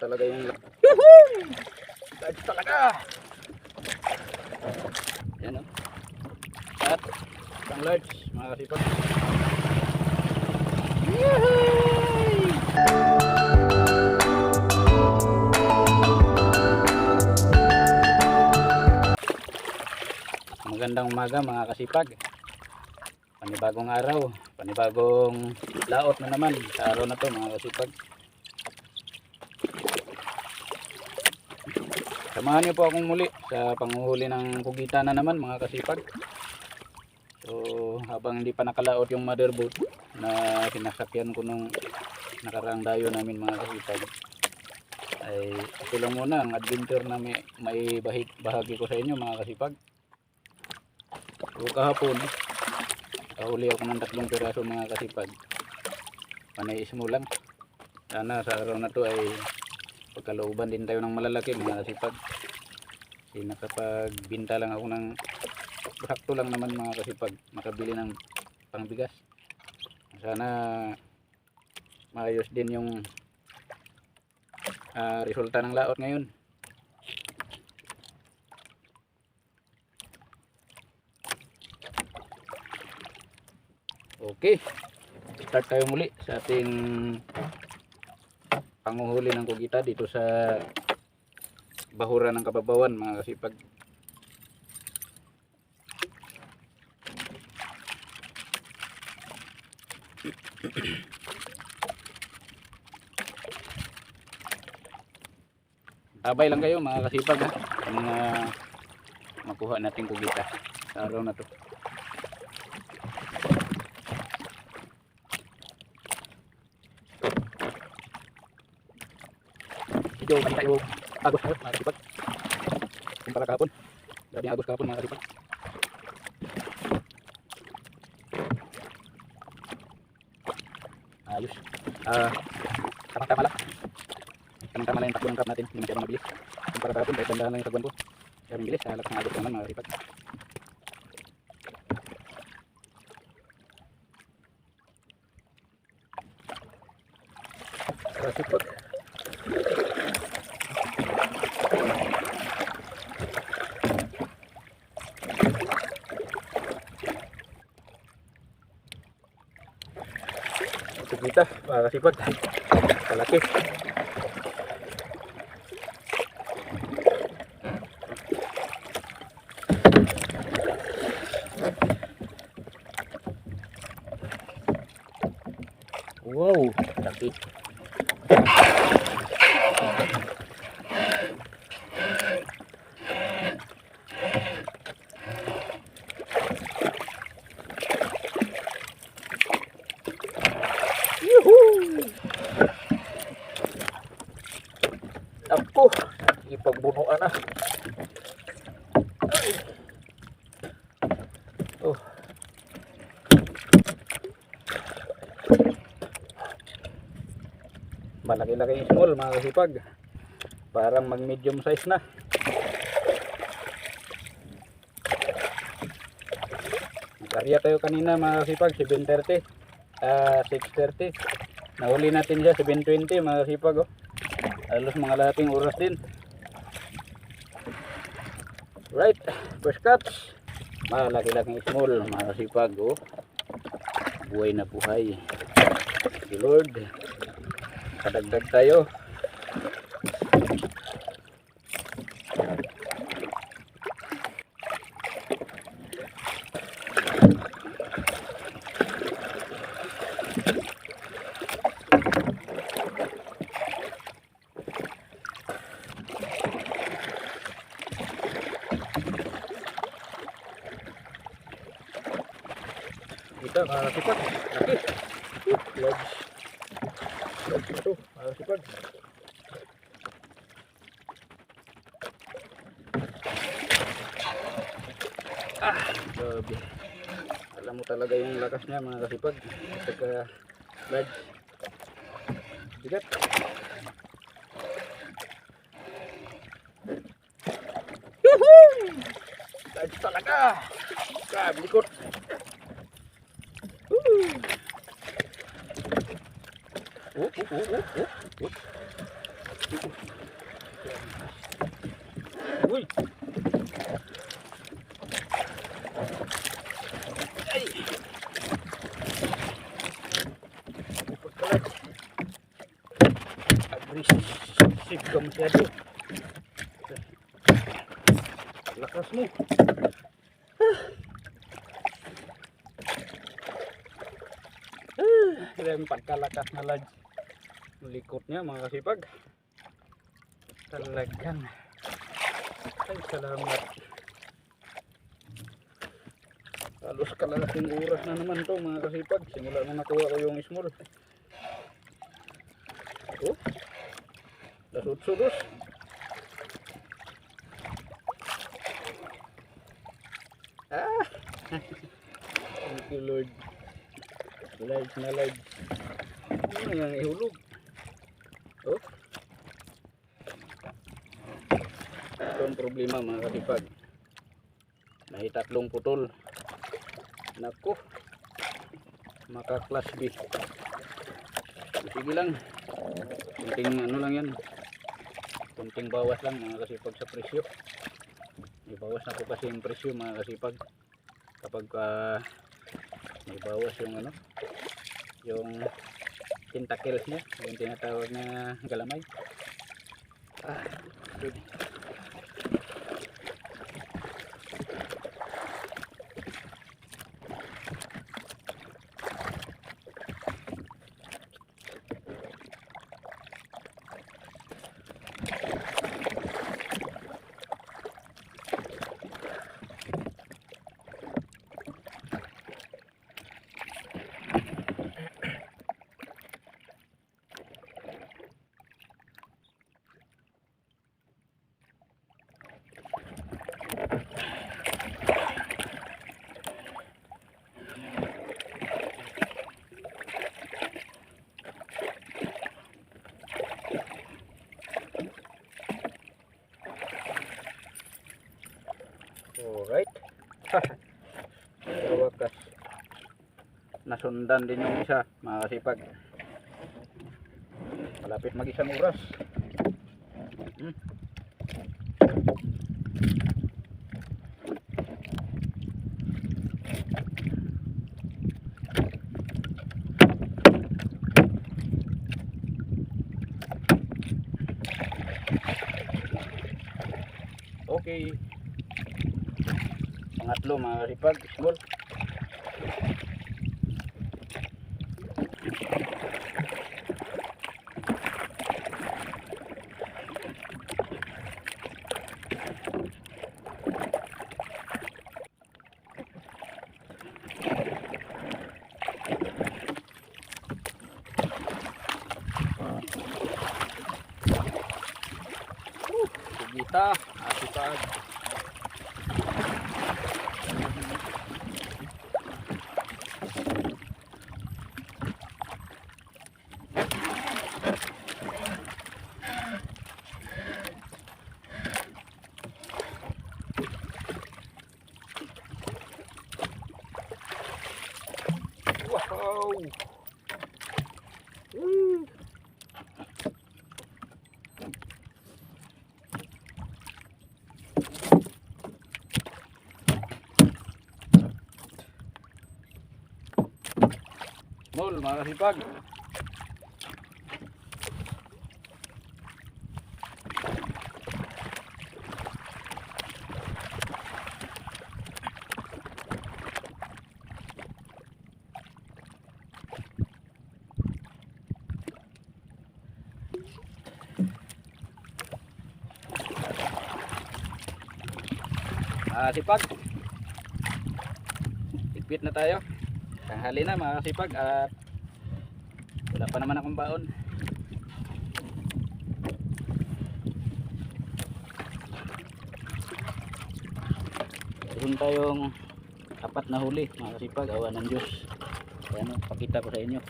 talaga yung Yuhuu! Talaga! Yan o. At isang large mga kasipag. Yuhuu! Magandang umaga mga kasipag. Panibagong araw, panibagong laot na naman sa araw na to mga kasipag. Samahan niyo po akong muli sa panguhuli ng kugita na naman mga kasipag. So habang hindi pa nakalaot yung motherboard na sinasakyan ko nung nakaraang dayo namin mga kasipag ay ito lang muna ang adventure na may, may bahig, bahagi ko sa inyo mga kasipag. So kahapon kahuli ako ng tatlong piraso mga kasipag. Panay ismo lang. Sana sa araw na to ay pagkalooban din tayo ng malalaki mga kasipag. Kasi nakapagbinta lang ako ng sakto lang naman mga kasipag. Makabili ng pangbigas. Sana maayos din yung ah, resulta ng laot ngayon. Okay. Start tayo muli sa ating panguhuli ng kugita dito sa bahura ng kababawan mga kasipag. Abay lang kayo mga kasipag ha. Mga makuha natin kugita sa araw na to. Medyo hindi tayo agos ngayon mga kasipag. Kumpara kahapon. Grabe ang agos kahapon mga kasipag. Ayos. Ah, tamang-tama lang. Tamang-tama lang yung takbo ng crab natin. Hindi masyadong mabilis. Kumpara kahapon, kahit dandahan lang yung tagwan ko. Kaya mabilis, sa lakas ng agos naman mga kasipag. Kasipag. Kita, mga kasipag. Kalaki. Wow, laki. Yuhuu! Ako, ipagbunuan na. Ay. Oh. Malaki-laki yung small mga kasipag. Parang mag medium size na. Karya tayo kanina mga kasipag, 730 ah 6.30 nahuli natin siya 7.20 mga sipag oh. halos mga lahating oras din right first catch malaki-laking small mga sipag oh. buhay na buhay. Si Lord. Kadagdag tayo Kita mga sipag. Laki. Large. Large na to. Mga. Ah, grabe. Alam mo talaga yung lakas niya mga kasipag. Saka large. Bigat. Yuhuu! Large talaga. Grabe likot. Woo! Oh, oh, oh, oh, oh, oh. Uy! Ay! Pagkalat. Aggressive ka masyado. Lakas mo. Ah, Yan pagkalakas na lag. Likot niya mga kasipag. Talagang. Ay, salamat. Halos kalalaking oras na naman to mga kasipag. Simula na nakuha ko yung small. Oh. Lasot-sudos. Ah! Thank you Lord. Large na large. Ano nga ihulog? Oh. Ito ang problema mga kasipag. May tatlong putol. Nako. Maka class B. Sige lang. Kunting ano lang yan. Kunting bawas lang mga kasipag sa presyo. May bawas na po kasi yung presyo mga kasipag. Kapag ah, may bawas yung ano yung tentacles niya yung tinatawag na galamay ah, good. Sa wakas. Nasundan din yung isa, mga kasipag. Malapit mag isang oras. Hmm. Okay. Pangatlo mga kasipag, small. Sigita, asipag. Mol, mga kasipag. Sipag. Tigpit na tayo. Tanghali na mga at pa naman akong baon. Meron tayong apat na huli mga kasipag, awa ng Diyos. Ayan o, pakita ko sa inyo.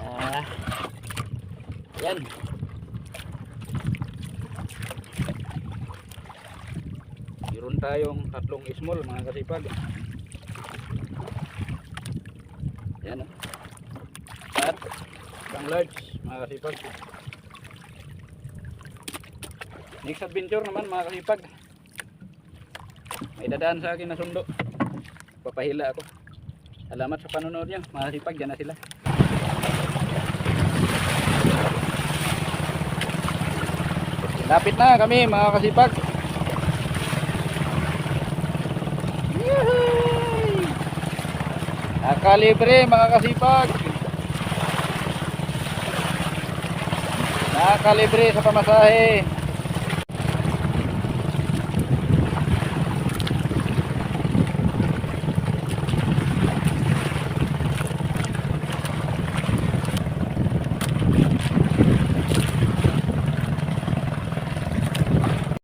Ah, yan. Meron tayong tatlong small mga kasipag. Yan o. At pang large mga kasipag. Next adventure naman mga kasipag. May dadaan sa akin na sundo. Papahila ako. Salamat sa panonood niyo mga kasipag. Yan na sila. Lapit na kami mga kasipag. Nakalibre mga kasipag. Nakalibre sa pamasahe.